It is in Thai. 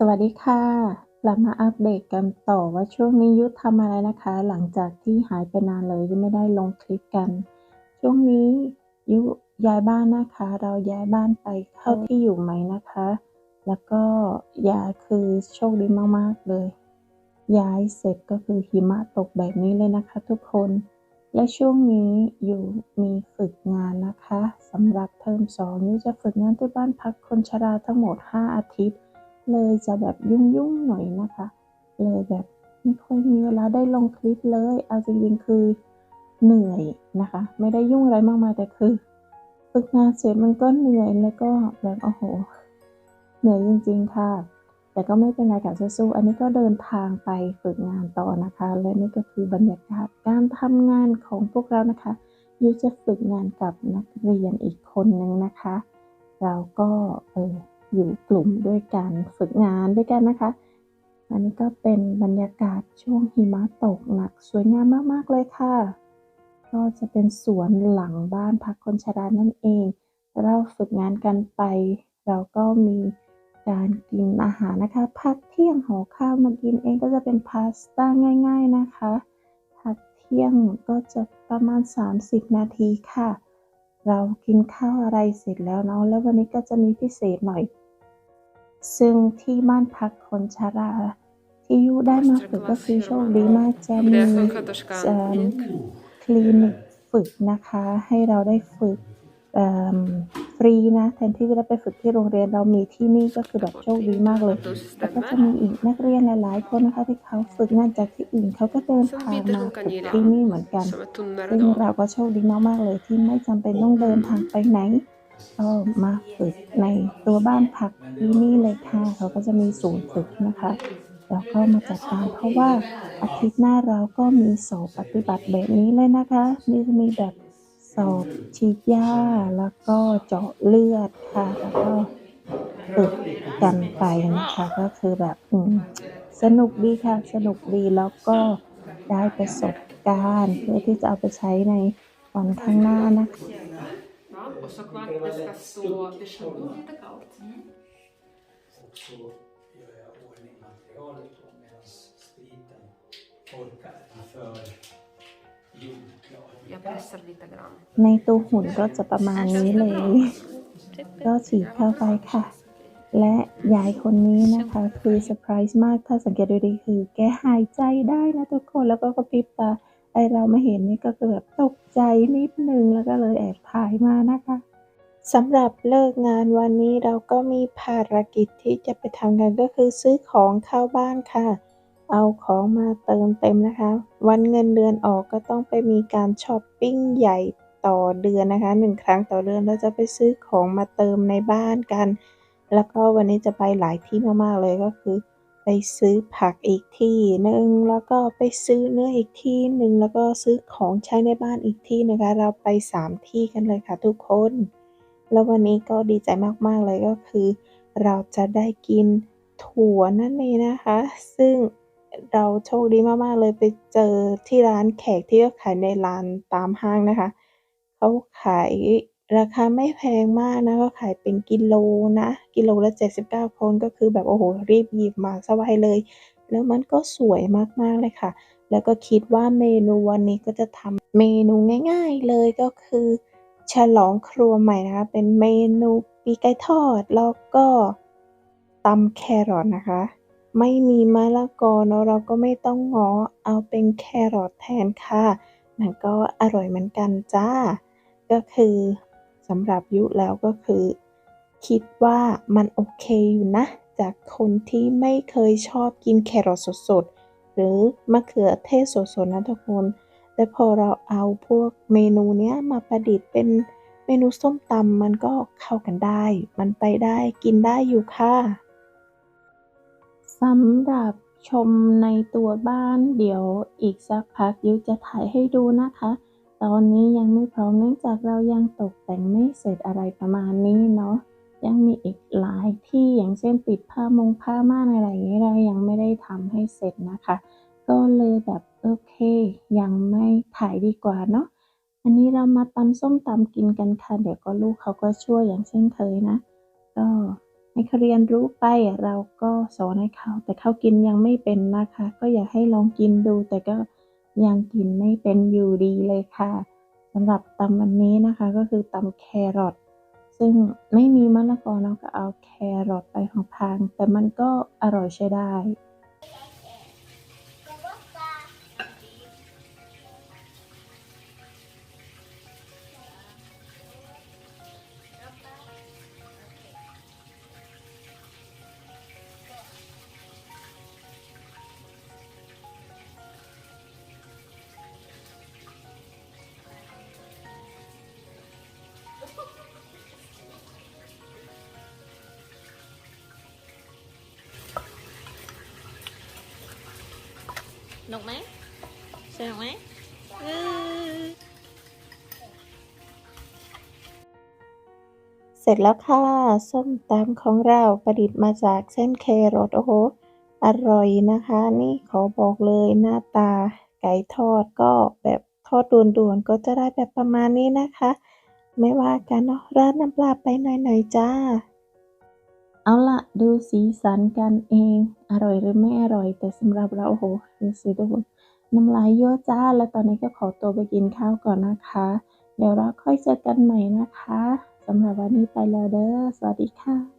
สวัสดีค่ะเรามาอัปเดตกันต่อว่าช่วงนี้ยุทธทำอะไรนะคะ หลังจากที่หายไปนานเลยที่ไม่ได้ลงคลิปกัน ช่วงนี้ยุย้ายบ้านนะคะ เราย้ายบ้านไปเข้าที่อยู่ใหม่นะคะ แล้วก็ยาคือโชคดีมากๆเลย ย้ายเสร็จก็คือหิมะตกแบบนี้เลยนะคะ ทุกคน และช่วงนี้อยู่มีฝึกงานนะคะสำหรับเทอมสองยุจะฝึกงานที่บ้านพักคนชราทั้งหมด 5 อาทิตย์ เลยจะแบบยุ่งๆหน่อยนะคะ เลยแบบไม่ค่อยมีเวลาได้ลงคลิปเลย เอาจริงๆคือเหนื่อยนะคะ ไม่ได้ยุ่งอะไรมากมายแต่คือฝึกงานเสร็จมันก็เหนื่อยแล้วก็แบบโอ้โห เหนื่อยจริงๆค่ะ แต่ก็ไม่เป็นไรค่ะสู้ๆอันนี้ก็เดินทางไปฝึกงานต่อนะคะ และนี่ก็คือบรรยากาศการทำงานของพวกเรานะคะยูจะฝึกงานกับนักเรียนอีกคนนึงนะคะ เราก็เออ อยู่กลุ่มด้วยกันฝึกงานด้วยกันนะคะ อันนี้ก็เป็นบรรยากาศช่วงหิมะตกหนักสวยงามมาก ๆ เลยค่ะ ก็จะเป็นสวนหลังบ้านพักคนชรานั่นเอง เราฝึกงานกันไป เราก็มีการกินอาหารนะคะพักเที่ยงห่อข้าวมากินเองก็จะเป็นพาสต้าง่าย ๆนะคะ พักเที่ยงก็จะประมาณ 30 นาทีค่ะ เรากินข้าวอะไรเสร็จแล้วเนาะแล้ววันนี้ก็จะมีพิเศษหน่อย ซึ่งที่บ้านพักคนชราที่ยูได้มาฝึกก็คือโชคดีมากจะมีคลินิกฝึกนะคะ ให้เราได้ฝึก ฟรีนะแทนที่จะได้ไปฝึกที่โรงเรียนเรามีที่นี่ก็คือแบบโชคดีมากเลยแล้วก็จะมีอีกนักเรียนหลายๆคนนะคะที่เขาฝึกงานจากที่อื่นเขาก็เดินทางมาฝึกที่นี่เหมือนกันซึ่งเราก็โชคดีมากๆเลยที่ไม่จำเป็นต้องเดินทางไปไหนก็มาฝึกในตัวบ้านพักที่นี่เลยค่ะเขาก็จะมีศูนย์ฝึกนะคะแล้วก็มาจัดการเพราะว่าอาทิตย์หน้าเราก็มีสอบปฏิบัติแบบนี้เลยนะคะนี่จะมีแบบ อบฉีดยาแล้วก็เจาะเลือดค่ะ แล้วก็ติดกันไปนะคะ ก็คือแบบสนุกดีค่ะ สนุกดีแล้วก็ได้ประสบการณ์ เพื่อที่จะเอาไปใช้ในวันข้างหน้านะคะ ในตัวหุ่นก็จะประมาณนี้เลย ก็ฉีดเข้าไปค่ะ และยายคนนี้นะคะคือเซอร์ไพรส์มากถ้าสังเกตดูดีคือ แกหายใจได้นะทุกคนแล้วก็กระพริบตาไอเราไม่เห็นนี่ก็คือแบบตกใจนิดนึงแล้วก็เลยแอบถ่ายมานะคะสำหรับเลิกงานวันนี้เราก็มีภารกิจที่จะไปทำกันก็คือซื้อของเข้าบ้านค่ะ เอาของมาเติมเต็มนะคะ วันเงินเดือนออกก็ต้องไปมีการช้อปปิ้งใหญ่ต่อเดือนนะคะหนึ่งครั้งต่อเดือนเราจะไปซื้อของมาเติมในบ้านกัน แล้วก็วันนี้จะไปหลายที่มากๆเลยก็คือ ไปซื้อผักอีกที่หนึ่งแล้วก็ไปซื้อเนื้ออีกที่หนึ่งแล้วก็ซื้อของใช้ในบ้านอีกที่นะคะ เราไปสามที่กันเลยค่ะทุกคน แล้ววันนี้ก็ดีใจมากๆเลยก็คือ เราจะได้กินถั่วนั่นเองนะคะ ซึ่ง เราโชคดีมากๆเลยไปเจอที่ร้านแขกที่ก็ขายในร้านตามห้างนะคะ เขาขายราคาไม่แพงมากนะก็ขายเป็นกิโลนะ กิโลละ79คนก็คือแบบโอ้โหรีบหยิบมาซะไวเลย แล้วมันก็สวยมากๆเลยค่ะ แล้วก็คิดว่าเมนูวันนี้ก็จะทำเมนูง่ายๆเลยก็คือ ฉลองครัวใหม่นะคะ เป็นเมนูปีกไก่ทอดแล้วก็ตำแครอทนะคะ ไม่มีมะละกอเนาะเราก็ไม่ต้องงอเอาเป็นแครอทแทนค่ะ มันก็อร่อยเหมือนกันจ้า ก็คือสำหรับยุแล้วก็คือ คิดว่ามันโอเคอยู่นะ จากคนที่ไม่เคยชอบกินแครอทสดๆ หรือมะเขือเทศสดๆนะทุกคนแต่พอเราเอาพวกเมนูเนี้ยมาประดิษฐ์เป็นเมนูส้มตำมันก็เข้ากันได้ มันไปได้กินได้อยู่ค่ะ สำหรับชมในตัวบ้านเดี๋ยวอีกสักพักยุจะถ่ายให้ดูนะคะ ตอนนี้ยังไม่พร้อมเนื่องจากเรายังตกแต่งไม่เสร็จอะไรประมาณนี้เนาะยังมีอีกหลายที่อย่างเช่นติดผ้ามงผ้าม่านอะไรอย่างเงี้ยเรายังไม่ได้ทำให้เสร็จนะคะ ก็เลยแบบโอเค ยังไม่ถ่ายดีกว่าเนาะอันนี้เรามาตำส้มตำกินกันค่ะเดี๋ยวก็ลูกเขาก็ช่วยอย่างเช่นเคยนะ ก็ ให้เขาเรียนรู้ไปเราก็สอนให้เขา แต่เขากินยังไม่เป็นนะคะ ก็อยากให้ลองกินดู แต่ก็ยังกินไม่เป็นอยู่ดีเลยค่ะสำหรับตำวันนี้นะคะก็คือตำแครอทซึ่งไม่มีมะละกอเราก็เอาแครอทไปของพางแต่มันก็อร่อยใช้ได้ นุกไหมสนุกไหมเออเสร็จแล้วค่ะ ส้มตำของเราประดิษฐ์มาจากเส้นแครอทโอ้โห อร่อยนะคะ นี่ขอบอกเลยหน้าตาไก่ทอดก็แบบทอดด่วนๆ ก็จะได้แบบประมาณนี้นะคะ ไม่ว่ากันเนาะราดน้ำปลาไปหน่อยๆจ้า เอาละดูสีสันกันเอง อร่อยหรือไม่อร่อยแต่สำหรับเราโอ้โห ดูสิทุกคนน้ำลายเยอะจ้า แล้วตอนนี้ก็ขอตัวไปกินข้าวก่อนนะคะ เดี๋ยวเราค่อยเจอกันใหม่นะคะสำหรับวันนี้ไปแล้วเด้อ สวัสดีค่ะ